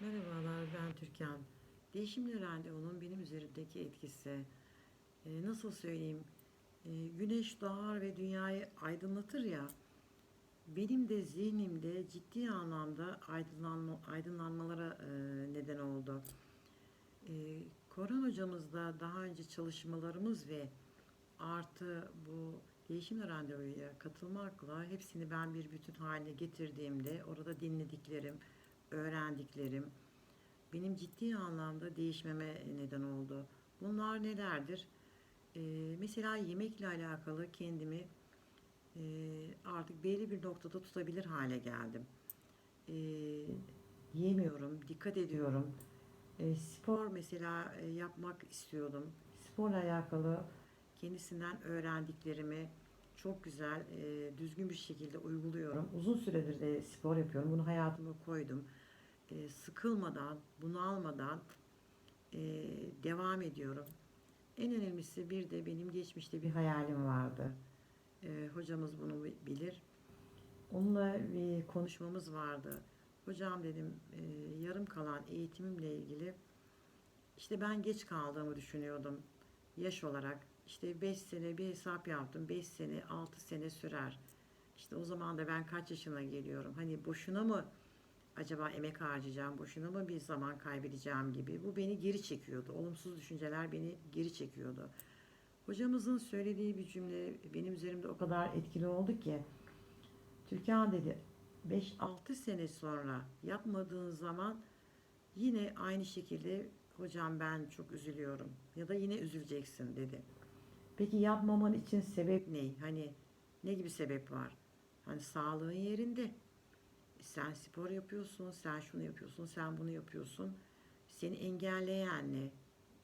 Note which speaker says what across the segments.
Speaker 1: Merhabalar, ben Türkan. Değişimli randevunun benim üzerimdeki etkisi. e, nasıl söyleyeyim? E, güneş doğar ve dünyayı aydınlatır ya. Benim de zihnimde ciddi anlamda aydınlanma, aydınlanmalara e, neden oldu. E, Koran hocamızda daha önce çalışmalarımız ve artı bu değişimli randevuya katılmakla hepsini ben bir bütün haline getirdiğimde orada dinlediklerim, öğrendiklerim benim ciddi anlamda değişmeme neden oldu. Bunlar nelerdir? Ee, mesela yemekle alakalı kendimi e, artık belli bir noktada tutabilir hale geldim. Ee, yemiyorum, dikkat ediyorum. Ee, spor mesela e, yapmak istiyordum. Sporla alakalı kendisinden öğrendiklerimi çok güzel, e, düzgün bir şekilde uyguluyorum. Uzun süredir de spor yapıyorum. Bunu hayatıma koydum. E, sıkılmadan, bunalmadan e, devam ediyorum. En önemlisi bir de benim geçmişte bir hayalim vardı. E, hocamız bunu bi- bilir. Onunla bir konuşmamız vardı. Hocam dedim e, yarım kalan eğitimimle ilgili işte ben geç kaldığımı düşünüyordum yaş olarak. İşte 5 sene bir hesap yaptım. 5 sene, 6 sene sürer. İşte o zaman da ben kaç yaşına geliyorum? Hani boşuna mı acaba emek harcayacağım, boşuna mı bir zaman kaybedeceğim gibi. Bu beni geri çekiyordu. Olumsuz düşünceler beni geri çekiyordu. Hocamızın söylediği bir cümle benim üzerimde o kadar etkili oldu ki Türkan dedi 5-6 sene sonra yapmadığın zaman yine aynı şekilde hocam ben çok üzülüyorum ya da yine üzüleceksin dedi. Peki yapmaman için sebep ne? Hani ne gibi sebep var? Hani sağlığın yerinde. Sen spor yapıyorsun, sen şunu yapıyorsun, sen bunu yapıyorsun. Seni engelleyen ne?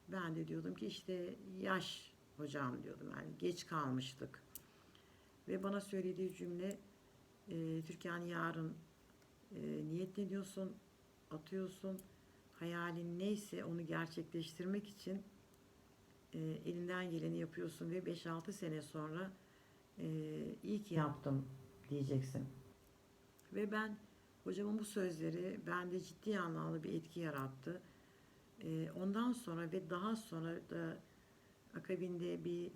Speaker 1: Ben de diyordum ki işte yaş hocam diyordum yani geç kalmıştık. Ve bana söylediği cümle e, Türkan yarın e, niyet ne diyorsun, atıyorsun, hayalin neyse onu gerçekleştirmek için e, elinden geleni yapıyorsun ve 5-6 sene sonra e, iyi ki yaptım diyeceksin. Ve ben hocamın bu sözleri bende ciddi anlamda bir etki yarattı. E, ondan sonra ve daha sonra da akabinde bir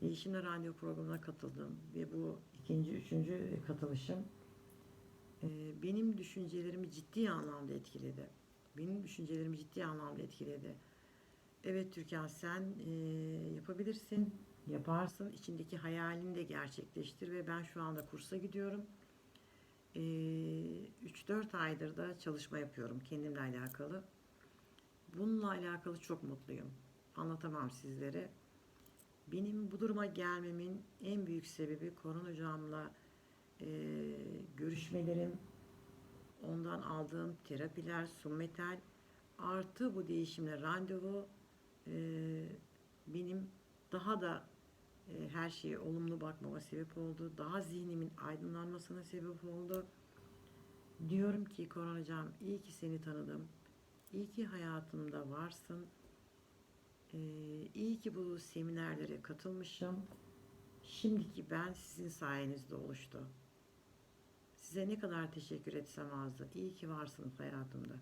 Speaker 1: değişimle randevu programına katıldım ve bu ikinci, üçüncü katılışım e, benim düşüncelerimi ciddi anlamda etkiledi. Benim düşüncelerimi ciddi anlamda etkiledi. Evet Türkan sen e, yapabilirsin, yaparsın. İçindeki hayalini de gerçekleştir ve ben şu anda kursa gidiyorum. E, 3-4 aydır da çalışma yapıyorum kendimle alakalı. Bununla alakalı çok mutluyum. Anlatamam sizlere. Benim bu duruma gelmemin en büyük sebebi Korhan hocamla e, görüşmelerim, ondan aldığım terapiler, summetal artı bu değişimle randevu e, benim daha da e, her şeye olumlu bakmama sebep oldu. Daha zihnimin aydınlanmasına sebep oldu. Diyorum ki hocam iyi ki seni tanıdım. İyi ki hayatımda varsın. Ee, iyi ki bu seminerlere katılmışım. Şimdiki ben sizin sayenizde oluştu. Size ne kadar teşekkür etsem azdır. İyi ki varsınız hayatımda.